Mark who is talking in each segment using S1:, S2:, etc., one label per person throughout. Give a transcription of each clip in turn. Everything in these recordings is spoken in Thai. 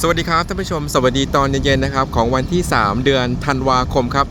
S1: สวัสดีครับท่านผู้ชมสวัสดีตอนเย็นๆนะครับของวันที่ 3 เดือนธันวาคมครับ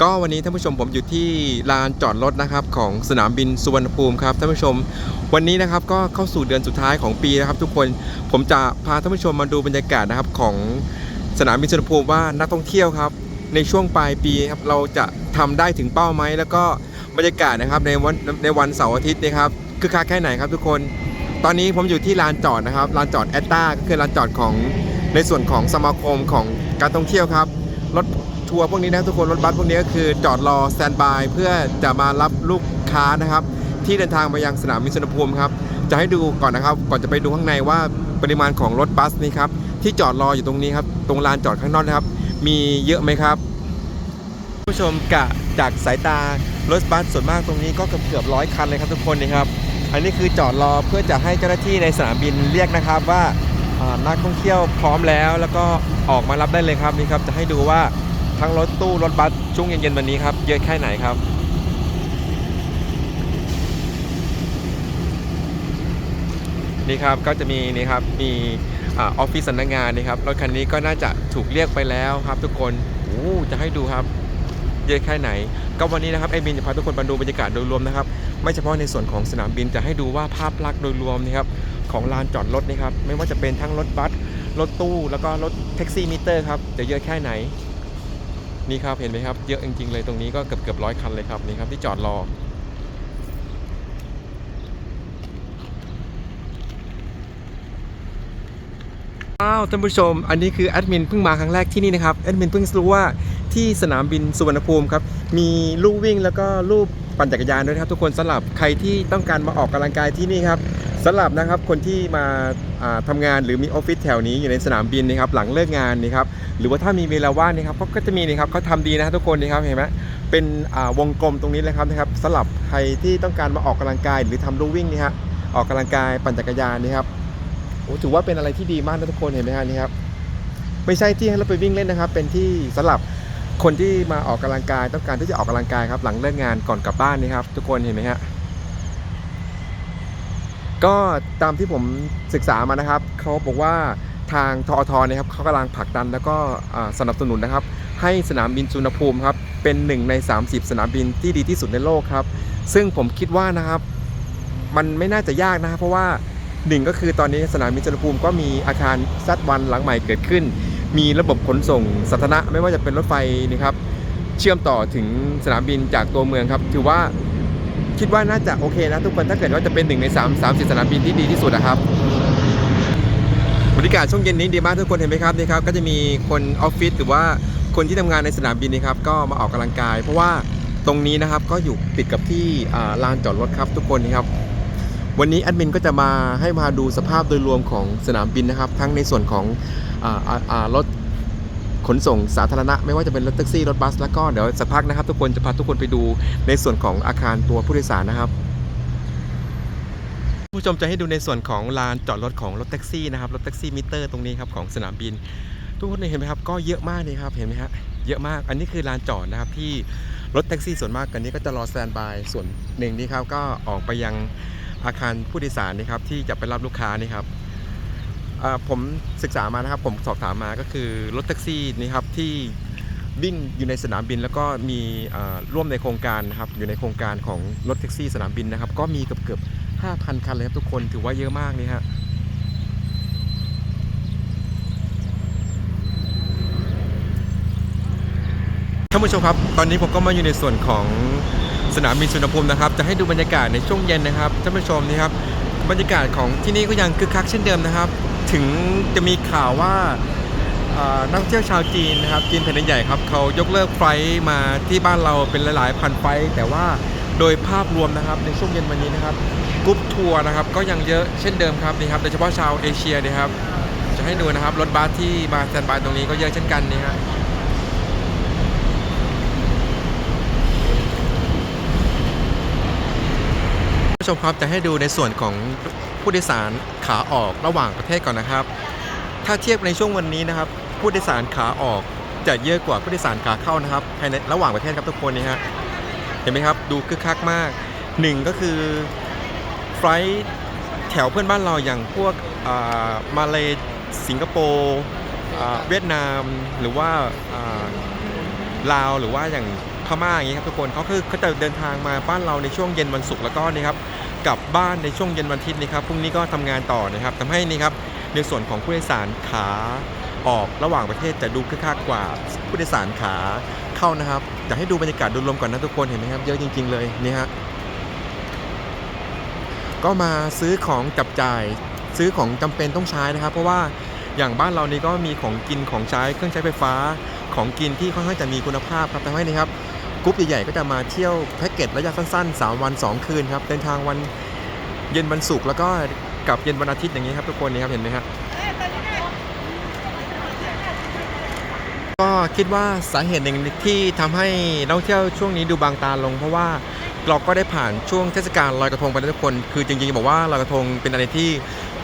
S1: ก็วันนี้ท่านผู้ชมผมอยู่ที่ลานจอดรถนะครับของสนามบินสุวรรณภูมิครับท่านผู้ชม วันนี้นะครับก็เข้าสู่เดือนสุดท้ายของปีนะครับ ทุกคนผมจะพาท่านผู้ชมมาดูบรรยากาศนะครับของสนามบินสุวรรณภูมิว่านักท่องเที่ยวครับ ในช่วงปลายปีครับเราจะทำได้ถึงเป้าไหมแล้วก็บรรยากาศนะครับในวันในวันเสาร์อาทิตย์นะครับคือคักแค่ไหนครับทุกคน ตอนนี้ผมอยู่ที่ลานจอดนะครับลานจอดแอตตาก็คือลานจอดของในส่วนของสมาคมของการท่องเที่ยวครับรถทัวร์พวกนี้นะทุกคนรถบัสพวกนี้ก็คือจอดรอสแตนบายเพื่อจะมารับลูกค้านะครับ ที่เดินทางมายังสนามบิสุวรรณภูมิครับจะให้ดูก่อนนะครับ ก่อนจะไปดูข้างในว่าปริมาณของรถบัสนี่ครับที่จอดรออยู่ตรงนี้ครับตรงลานจอดข้างนอกนะครับ มีเยอะไหมครับผู้ชมกะจากสายตารถบัสส่วนมากตรงนี้ก็เกือบเกือบร้อยคันเลยครับทุกคนนะครับ อันนี้คือจอดรอเพื่อจะให้เจ้าหน้าที่ในสนามบินเรียกนะครับว่านักท่องเที่ยวพร้อมแล้ว แล้วก็ออกมารับได้เลยครับนี่ครับจะให้ดูว่าทั้งรถตู้รถบัสช่วงเย็นๆวันนี้ครับเยอะแค่ไหนครับนี่ครับก็จะมีนี่ครับมีอออฟฟิศสำนักงานนี่ครับรถคันนี้ก็น่าจะถูกเรียกไปแล้วครับทุกคนโอ้จะให้ดูครับ เยอะแค่ไหน ก็วันนี้นะครับไอบินจะพาทุกคนมาดูบรรยากาศโดยรวมนะครับ ไม่เฉพาะในส่วนของสนามบินจะให้ดูว่าภาพลักษณ์โดยรวมนะครับของลานจอดรถนะครับไม่ว่าจะเป็นทั้งรถบัสรถตู้แล้วก็รถแท็กซี่มิเตอร์ครับจะเยอะแค่ไหนนี่ครับเห็นไหมครับเยอะจริงๆเลยตรงนี้ก็เกือบเกือบร้อยคันเลยครับนี่ครับที่จอดรออ้าวท่านผู้ชม อันนี้คือแอดมินเพิ่งมาครั้งแรกที่นี่นะครับแอดมินเพิ่งรู้ว่าที่สนามบินสุวรรณภูมิครับมีลู่วิ่งแล้วก็ลู่ ปั่นจักรยานด้วยครับ ทุกคนสำหรับใครที่ต้องการมาออกกำลังกายที่นี่ครับสำหรับนะครับคนที่มาาทำงานหรือมีออฟฟิศแถวนี้อยู่ในสนามบินนะครับหลังเลิกงานนี่ครับหรือว่าถ้ามีเวลาว่างนี่ครับเขาก็จะมีนี่ครับเขาทำดีนะครับทุกคนนี่ครับเห็นไหมเป็นวงกลมตรงนี้เลยครับนะครับสำหรับใครที่ต้องการมาออกกำลังกายหรือทำลู่วิ่งนี่ฮะออกกำลังกายปั่นจักรยานนี่ครับโอ้ถือว่าเป็นอะไรที่ดีมากนะทุกคนเห็นไหมฮะนี่ครับไม่ใช่ที่ให้เราไปวิ่งเล่นนะครับ เป็นที่สำหรับ คนที่มาออกกำลังกายต้องการที่จะออกกำลังกายครับ หลังเลิกงานก่อนกลับบ้านนี่ครับ ทุกคนเห็นไหมฮะก็ตามที่ผมศึกษามานะครับเขาบอกว่าทางทอทนะครับเขากำลังผลักดันแล้วก็สนับสนุนนะครับ ให้สนามบินสุวรรณภูมิครับเป็นหนึ่งใน 30 สนามบินที่ดีที่สุดในโลกครับ ซึ่งผมคิดว่านะครับ มันไม่น่าจะยากนะครับ เพราะว่าหนึ่งก็คือตอนนี้สนามบินสุวรรณภูมิก็มีอาคารซัดวันหลังใหม่เกิดขึ้น มีระบบขนส่งสาธารณะไม่ว่าจะเป็นรถไฟนี่ครับเชื่อมต่อถึงสนามบินจากตัวเมืองครับ ถือว่าคิดว่าน่าจะโอเคนะทุกคนถ้าเกิดว่าจะเป็นหนึ่งใน3 30สนามบินที่ดีที่สุดนะครับบรรยากาศช่วงเย็นนี้ดีมากทุกคนเห็นไหมครับนี่ครับก็จะมีคนออฟฟิศหรือว่าคนที่ทำงานในสนามบินนี่ครับก็มาออกกำลังกาย เพราะว่าตรงนี้นะครับก็อยู่ติดกับที่ลานจอดรถครับทุกคนนี่ครับ วันนี้แอดมินก็จะมาให้มาดูสภาพโดยรวมของสนามบินนะครับ ทั้งในส่วนของรถขนส่งสาธารณะ ไม่ว่าจะเป็นรถแท็กซี่รถบัส แล้วก็เดี๋ยวสักพักนะครับ ทุกคนจะพาทุกคนไปดูในส่วนของอาคารตัวผู้โดยสารนะครับ ผู้ชมจะให้ดูในส่วนของลานจอดรถของรถแท็กซี่นะครับรถแท็กซี่มิเตอร์ตรงนี้ครับของสนามบิน ทุกคนเห็นไหมครับก็เยอะมากเลยครับเห็นไหมฮะเยอะมากอันนี้คือลานจอดนะครับที่รถแท็กซี่ส่วนมากกันนี้ก็จะรอสแตนบายส่วนหนึ่งนี่ครับก็ออกไปยัง อาคารผู้โดยสารนี่ครับที่จะไปรับลูกค้านี่ครับผมศึกษามานะครับผมสอบถามมาก็คือรถแท็กซี่นี่ครับที่วิ่งอยู่ในสนามบินแล้วก็มีร่วมในโครงการนะครับอยู่ในโครงการของรถแท็กซี่สนามบินนะครับ ก็มีเกือบเกือบ5,000 คันเลยครับทุกคนถือว่าเยอะมากนี่ฮะท่านผู้ชมครับ ตอนนี้ผมก็มาอยู่ในส่วนของ สนามบินสุวรรณภูมินะครับจะให้ดูบรรยากาศในช่วงเย็นนะครับท่านผู้ชมนี่ครับบรรยากาศของที่นี่ก็ยังคึกคักเช่นเดิมนะครับ ถึงจะมีข่าวว่านักเที่ยวชาวจีนนะครับจีนแผ่นใหญ่ครับเขายกเลิกไฟล์มาที่บ้านเราเป็นหลายๆพันไฟแต่ว่าโดยภาพรวมนะครับในช่วงเย็นวันนี้นะครับกรุ๊ปทัวร์นะครับก็ยังเยอะเช่นเดิมครับนี่ครับโดยเฉพาะชาวเอเชียนะครับจะให้ดูนะครับรถบัสที่มาสแตนบายตรงนี้ก็เยอะเช่นกันนี่ครับ ผู้ชมครับจะให้ดูในส่วนของผู้โดยสารขาออกระหว่างประเทศก่อนนะครับ ถ้าเทียบในช่วงวันนี้นะครับ ผู้โดยสารขาออกจะเยอะกว่าผู้โดยสารขาเข้านะครับภายในระหว่างประเทศครับทุกคนนี่ฮะเห็นไหมครับดูคึกคักมากหนึ่งก็คือไฟลท์แถวเพื่อนบ้านเราอย่างพวกอ่ามาเลสิงคโปร์เวียดนามหรือว่าอ่าลาวหรือว่าอย่างพม่าอย่างนี้ครับทุกคนเขาคือเขาจะเดินทางมาบ้านเราในช่วงเย็นวันศุกร์แล้วก็นี่ครับ กลับบ้านในช่วงเย็นวันอาทิตย์นี่ครับพรุ่งนี้ก็ทำงานต่อนะครับทำให้นี่ครับในส่วนของผู้โดยสารขาออกระหว่างประเทศจะดูคึกคักกว่าผู้โดยสารขาเข้านะครับอยากให้ดูบรรยากาศโดยรวมก่อนนะทุกคนเห็นไหมครับเยอะจริง ๆ เลยนี่ฮะก็มาซื้อของจับจ่ายซื้อของจำเป็นต้องใช้นะครับ เพราะว่าอย่างบ้านเรานี่ก็มีของกินของใช้เครื่องใช้ไฟฟ้าของกินที่ค่อนข้างจะมีคุณภาพครับทำให้นี่ครับ กรุ๊ปใหญ่ๆก็จะมาเที่ยวแพ็กเกจระยะสั้นๆ 3 วัน 2 คืนครับ เดินทางวันเย็นวันศุกร์แล้วก็กลับเย็นวันอาทิตย์อย่างนี้ครับทุกคนนี่ครับเห็นไหมครับก็คิดว่าสาเหตุหนึ่งที่ทำให้นักท่องเที่ยวช่วงนี้ดูบางตาลง เพราะว่าเราก็ได้ผ่านช่วงเทศกาลลอยกระทงไปแล้วทุกคน คือจริงๆบอกว่าลอยกระทงเป็นอะไรที่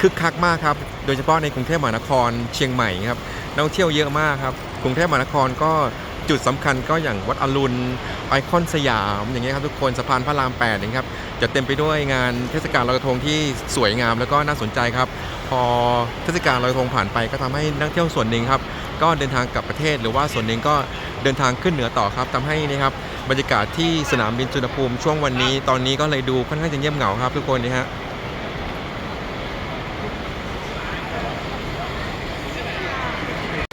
S1: คึกคักมากครับ โดยเฉพาะในกรุงเทพมหานครเชียงใหม่ครับนักท่องเที่ยวเยอะมากครับกรุงเทพมหานครก็ จุดสำคัญก็อย่างวัดอรุณไอคอนสยามอย่างเงี้ยครับทุกคนสะพานพระราม8อย่างครับจะเต็มไปด้วยงานเทศกาลลอยกระทงที่สวยงามแล้วก็น่าสนใจครับ พอเทศกาลลอยกระทงผ่านไปก็ทำให้นักเที่ยวส่วนหนึ่งครับก็เดินทางกลับประเทศ หรือว่าส่วนหนึ่งก็เดินทางขึ้นเหนือต่อครับทำให้นี่ครับบรรยากาศที่สนามบินสุวรรณภูมิช่วงวันนี้ ตอนนี้ก็เลยดูค่อนข้างจะเงียบเหงาครับ ทุกคนนี่ฮะ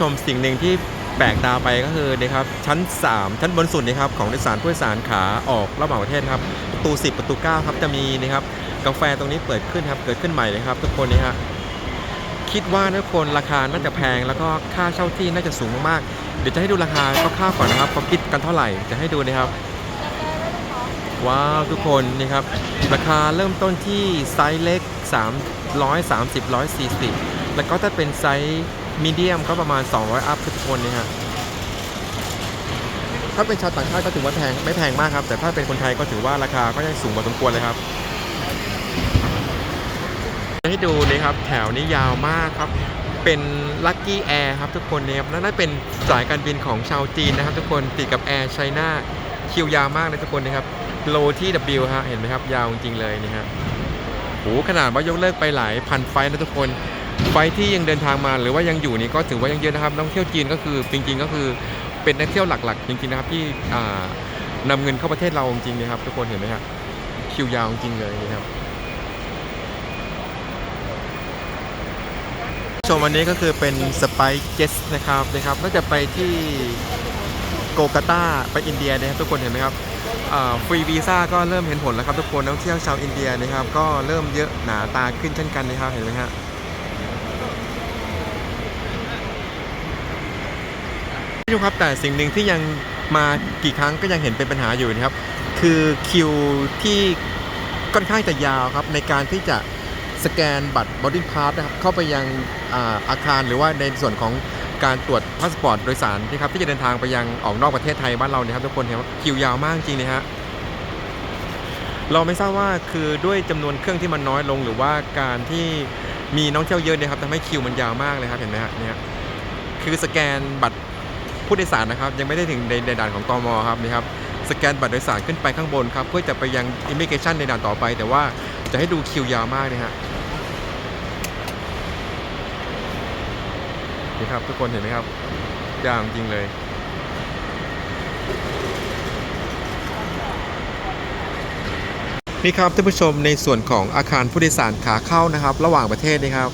S1: ชมสิ่งหนึ่งที่ แปลกตาไปก็คือนะครับชั้น 3 ชั้นบนสุดนะครับของโดยสารผู้โดยสารขาออกระหว่างประเทศครับประตู 10 ประตู 9 ครับจะมีนะครับกาแฟตรงนี้เปิดขึ้นครับเกิดขึ้นใหม่เลยครับ ทุกคนนี่ฮะคิดว่าทุกคนราคาน่าจะแพง แล้วก็ค่าเช่าที่น่าจะสูงมากๆเดี๋ยวจะให้ดูราคาคร่าวๆก่อนนะครับเขาคิดกันเท่าไหร่จะให้ดูนะครับว้าวทุกคนนี่ครับราคาเริ่มต้นที่ไซส์เล็ก 330 140 แล้วก็ถ้าเป็นไซส์ มีเดียมก็ประมาณ 200 อัพทุกคนนี่ฮะถ้าเป็นชาวต่างชาติก็ถือว่าแพงไม่แพงมากครับ แต่ถ้าเป็นคนไทยก็ถือว่าราคาก็ยังสูงพอสมควรเลยครับให้ดูเลยครับ แถวนี้ยาวมากครับ เป็นลั c กี้แอร์ครับทุกคนเนี่ยครับและนั่นเป็นสายการบินของชาวจีนนะครับ ทุกคนติดกับแอร์ไชน่าคิวยาวมากเลยทุกคนนะครับโลที่ W ฮะเห็นไหมครับ ยาวจริงๆเลยนี่ฮะโหขนาดว่ายกเลิกไปหลายพันไฟล์นะทุกคน ไฟที่ยังเดินทางมาหรือว่ายังอยู่นี่ก็ถือว่ายังเยอะนะครับนักท่องเที่ยวจีนก็คือจริง ๆ ก็คือเป็นนักเที่ยวหลักๆ จริงๆนะครับที่อ่านำเงินเข้าประเทศเราจริงๆนะครับทุกคนเห็นไหมครับคิวยาวจริงเลยนะครับชมวันนี้ก็คือเป็นสไปเจสนะครับนะครับน่าจะไปที่โกกาตาไปอินเดียนะครับทุกคนเห็นไหมครับฟรีวีซ่าก็เริ่มเห็นผลแล้วครับทุกคนนักท่องเที่ยวชาวอินเดียนะครับ ก็เริ่มเยอะหนาตาขึ้นเช่นกันนะครับเห็นไหมฮะพี่ครับแต่สิ่งหนึ่งที่ยังมากี่ครั้งก็ยังเห็นเป็นปัญหาอยู่นะครับ คือคิวที่ค่อนข้างจะยาวครับในการที่จะสแกนบัตร boarding pass นะครับเข้าไปยังอาอาคารหรือว่าในส่วนของการตรวจพาสปอร์ตโดยสารนะครับที่จะเดินทางไปยังออกนอกประเทศไทยบ้านเราเนี่ยครับทุกคนเห็นว่าคิวยาวมากจริงนะฮะเราไม่ทราบว่าคือด้วยจำนวนเครื่องที่มันน้อยลง หรือว่าการที่มีน้องเที่ยวเยอะเนี่ยครับทำให้คิวมันยาวมากเลยครับเห็นไหมฮะเนี่ยคือสแกนบัตร ผู้โดยสารนะครับ ยังไม่ได้ถึงในในด่านของตมครับนี่ครับสแกนบัตรโดยสารขึ้นไปข้างบนครับ เพื่อจะไปยังอิมิเกชันในด่านต่อไป แต่ว่าจะให้ดูคิวยาวมากเลยฮะนี่ครับทุกคนเห็นไหมครับยาวจริงเลยนี่ครับท่านผู้ชมในส่วนของอาคารผู้โดยสารขาเข้านะครับ ระหว่างประเทศนะครับ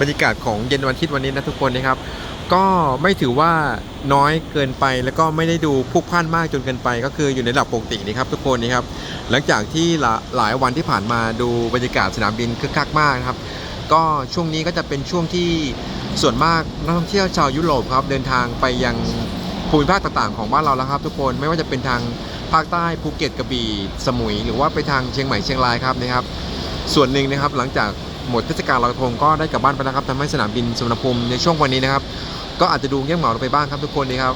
S1: บรรยากาศของเย็นวันอาทิตย์วันนี้นะทุกคนนะครับ ก็ไม่ถือว่า น้อยเกินไป แล้วก็ไม่ได้ดูพุกพ่านมากจนเกินไป ก็คืออยู่ในระดับปกตินะครับทุกคนนะครับหลังจากที่หลาหลายวันที่ผ่านมาดูบรรยากาศสนามบินคึกคักมากนะครับก็ช่วงนี้ก็จะเป็นช่วงที่ส่วนมากนักท่องเที่ยวชาวยุโรปครับเดินทางไปยังภูมิภาคต่างๆ ของบ้านเราแล้วครับ ทุกคนไม่ว่าจะเป็นทางภาคใต้ภูเก็ตกระบี่สมุย หรือว่าไปทางเชียงใหม่เชียงรายครับนะครับ ส่วนหนึ่งนะครับหลังจากหมดเทศกาลลอยกระทงก็ได้กลับบ้านไปแล้วครับทำให้สนามบินสุวรรณภูมิในช่วงวันนี้นะครับ ก็อาจจะดูเงี้ยเหงาลงไปบ้างครับทุกคนนี่ครับ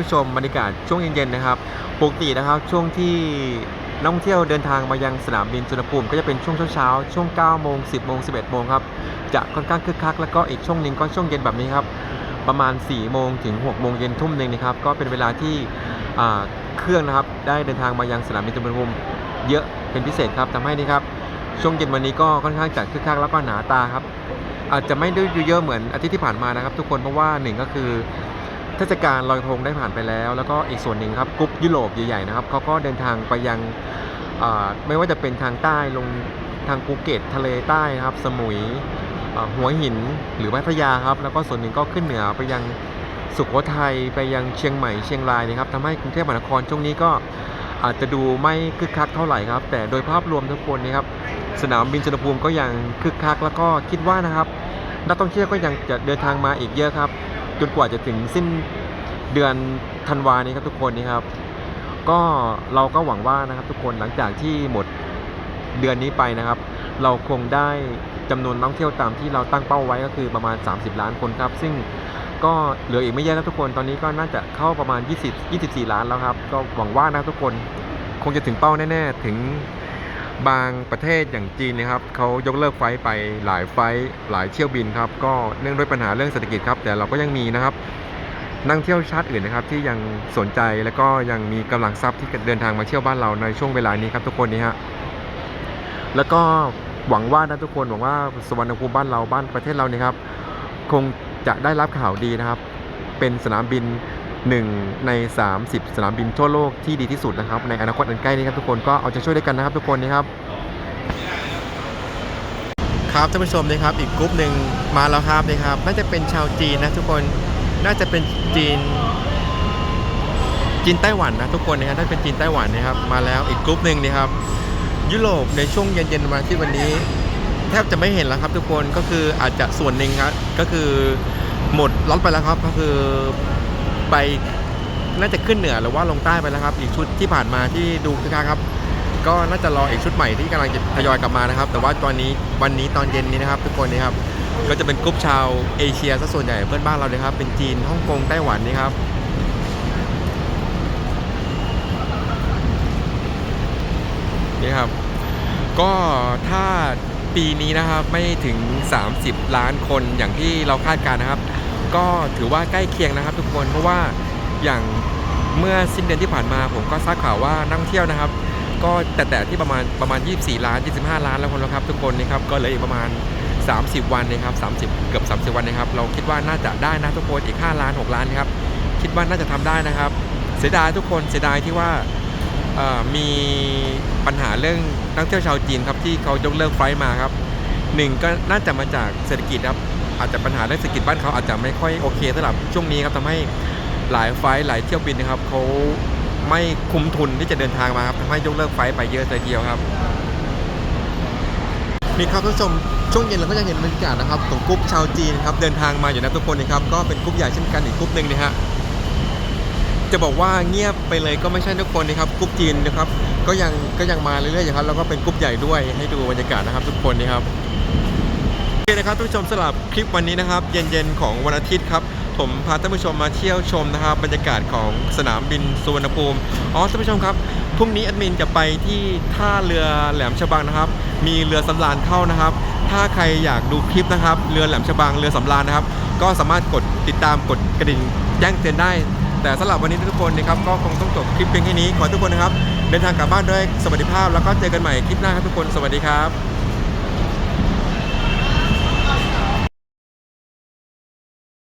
S1: ผู้ชมบรรยากาศช่วงเย็นๆนะครับปกตินะครับช่วงที่นักท่องเที่ยวเดินทางมายังสนามบินสุวรรณภูมิก็จะเป็นช่วงเช้าๆช่วง9โมง10โมง11โมงครับจะค่อนข้างคึกคักแล้วก็อีกช่วงหนึ่งก็ช่วงเย็นแบบนี้ครับประมาณ4โมงถึง6โมงเย็นทุ่มหนึ่งนะครับก็เป็นเวลาที่เครื่องนะครับได้เดินทางมายังสนามบินสุวรรณภูมิเยอะเป็นพิเศษครับทำให้นี่ครับช่วงเย็นวันนี้ก็ค่อนข้างจะคึกคักแล้วก็หนาตาครับ อาจจะไม่ได้เยอะเหมือนอาทิตย์ที่ผ่านมานะครับ ทุกคนเพราะว่าหนึ่งก็คือเทศกาลลอยกระทงได้ผ่านไปแล้ว แล้วก็อีกส่วนหนึ่งครับกรุ๊ปยุโรปใหญ่ๆนะครับเขาก็เดินทางไปยังไม่ว่าจะเป็นทางใต้ลงทางภูเก็ตทะเลใต้ครับ สมุยหัวหินหรือพัทยาครับ แล้วก็ส่วนหนึ่งก็ขึ้นเหนือไปยังสุโขทัยไปยังเชียงใหม่เชียงรายนะครับทำให้กรุงเทพมหานครช่วงนี้ก็อาจจะดูไม่คึกคักเท่าไหร่ครับ แต่โดยภาพรวมทุกคนนะครับ สนามบินสุวรรณภูมิก็ยังคึกคัก แล้วก็คิดว่านะครับนักท่องเที่ยวก็ยังจะเดินทางมาอีกเยอะครับ จนกว่าจะถึงสิ้นเดือนธันวานี้ครับทุกคนนี่ครับ ก็เราก็หวังว่านะครับทุกคนหลังจากที่หมดเดือนนี้ไปนะครับ เราคงได้จำนวนนักท่องเที่ยวตามที่เราตั้งเป้าไว้ก็คือประมาณ 30 ล้านคนครับ ซึ่งก็เหลืออีกไม่เยอะครับทุกคนตอนนี้ก็น่าจะเข้าประมาณ 20 24 ล้านแล้วครับ ก็หวังว่านะทุกคนคงจะถึงเป้าแน่ๆถึง บางประเทศอย่างจีนนะครับเขายกเลิกไฟล์ไปหลายไฟล์หลายเที่ยวบินครับ ก็เนื่องด้วยปัญหาเรื่องเศรษฐกิจครับ แต่เราก็ยังมีนะครับ นักท่งเที่ยวชาติอื่นนะครับ ที่ยังสนใจแล้วก็ยังมีกำลังทรัพย์ที่เดินทางมาเที่ยวบ้านเราในช่วงเวลานี้ครับทุกคนนี่ฮะแล้วก็หวังว่านะทุกคนหวังว่าสวรรณภูมิบ้านเราบ้านประเทศเรานี่ครับ คงจะได้รับข่าวดีนะครับ เป็นสนามบิน 1 ใน 30 สนามบินทั่วโลกที่ดีที่สุดนะครับ ในอนาคตอันใกล้นี้ครับทุกคนก็เอาใจช่วยด้วยกันนะครับทุกคนนี่ครับ ครับท่านผู้ชมนะครับอีกกลุ่มหนึ่งมาแล้วครับนี่ครับ น่าจะเป็นชาวจีนนะทุกคนน่าจะเป็นจีน จีนไต้หวันนะทุกคนนะครับน่าจะเป็นจีนไต้หวันนะครับ มาแล้วอีกกลุ่มหนึ่งนี่ครับ ยุโรปในช่วงเย็นๆวันอาที่วันนี้ แทบจะไม่เห็นแล้วครับทุกคนก็คืออาจจะส่วนหนึ่งครับก็คือหมดล็อตไปแล้วครับก็คือ ไปน่าจะขึ้นเหนือหรือว่าลงใต้ไปแล้วครับ อีกชุดที่ผ่านมาที่ดูคึกคักครับ ก็น่าจะรออีกชุดใหม่ที่กำลังจะทยอยกลับมานะครับ แต่ว่าตอนนี้วันนี้ตอนเย็นนี้นะครับ ทุกคนนี่ครับก็จะเป็นกลุ่มชาวเอเชียซะส่วนใหญ่เพื่อนบ้านเราเลยครับ เป็นจีนฮ่องกงไต้หวันนี่ครับนี่ครับ ก็ถ้าปีนี้นะครับไม่ถึง 30 ล้านคนอย่างที่เราคาดการณ์นะครับ ก็ถือว่าใกล้เคียงนะครับ ทุกคนเพราะว่าอย่างเมื่อสิ้นเดือนที่ผ่านมา ผมก็ทราบข่าวว่านักท่องเที่ยวนะครับ ก็แต่แต่ที่ประมาณประมาณ 24 ล้าน 25 ล้านแล้วคนแล้วครับ ทุกคนนี่ครับก็เหลืออีกประมาณ 30 วันนะครับ30 เกือบ 30 วันนะครับ เราคิดว่าน่าจะได้นะทุกคนอีก 5 ล้าน 6 ล้านนะครับคิดว่าน่าจะทำได้นะครับ เสียดายทุกคนเสียดายที่ว่ามีปัญหาเรื่องนักเที่ยวชาวจีนครับที่เขายกเลิกไฟล์มาครับหนึ่งก็น่าจะมาจากเศรษฐกิจครับ อาจจะปัญหาเรื่องเศรษฐกิจบ้านเขาอาจจะไม่ค่อยโอเคสำหรับช่วงนี้ครับทำให้หลายไฟล์หลายเที่ยวบินนะครับเขาไม่คุ้มทุนที่จะเดินทางมาครับทำให้ยกเลิกไฟล์ไปเยอะเลยทีเดียวครับนี่ครับท่านผู้ชมช่วงเย็นเราก็ยังเห็นบรรยากาศนะครับของกรุ๊ปชาวจีนครับเดินทางมาอยู่นะทุกคนนะครับก็เป็นกรุ๊ปใหญ่เช่นกันอีกกรุ๊ปหนึ่งนะฮะจะบอกว่าเงียบไปเลยก็ไม่ใช่ทุกคนนะครับกรุ๊ปจีนนะครับก็ยังก็ยังมาเรื่อยๆอยู่ครับแล้วก็เป็นกรุ๊ปใหญ่ด้วยให้ดูบรรยากาศนะครับทุกคนนี่ครับ คนะครับท่านผู้ชมสำหรับคลิปวันนี้นะครับ เย็นๆของวันอาทิตย์ครับ ผมพาท่านผู้ชมมาเที่ยวชมนะครับ บรรยากาศของสนามบินสุวรรณภูมิอ๋อท่านผู้ชมครับพรุ่งนี้แอดมินจะไปที่ท่าเรือแหลมฉบังนะครับ มีเรือสำราญเข้านะครับ ถ้าใครอยากดูคลิปนะครับ เรือแหลมฉบังเรือสำราญนะครับ ก็สามารถกดติดตามกดกระดิ่งแจ้งเตือนได้ แต่สำหรับวันนี้ทุกคนนะครับก็คงต้องจบคลิปเพียงแค่นี้ขอทุกคนนะครับเดินทางกลับบ้านด้วยสวัสดิภาพ แล้วก็เจอกันใหม่คลิปหน้าครับทุกคนสวัสดีครับ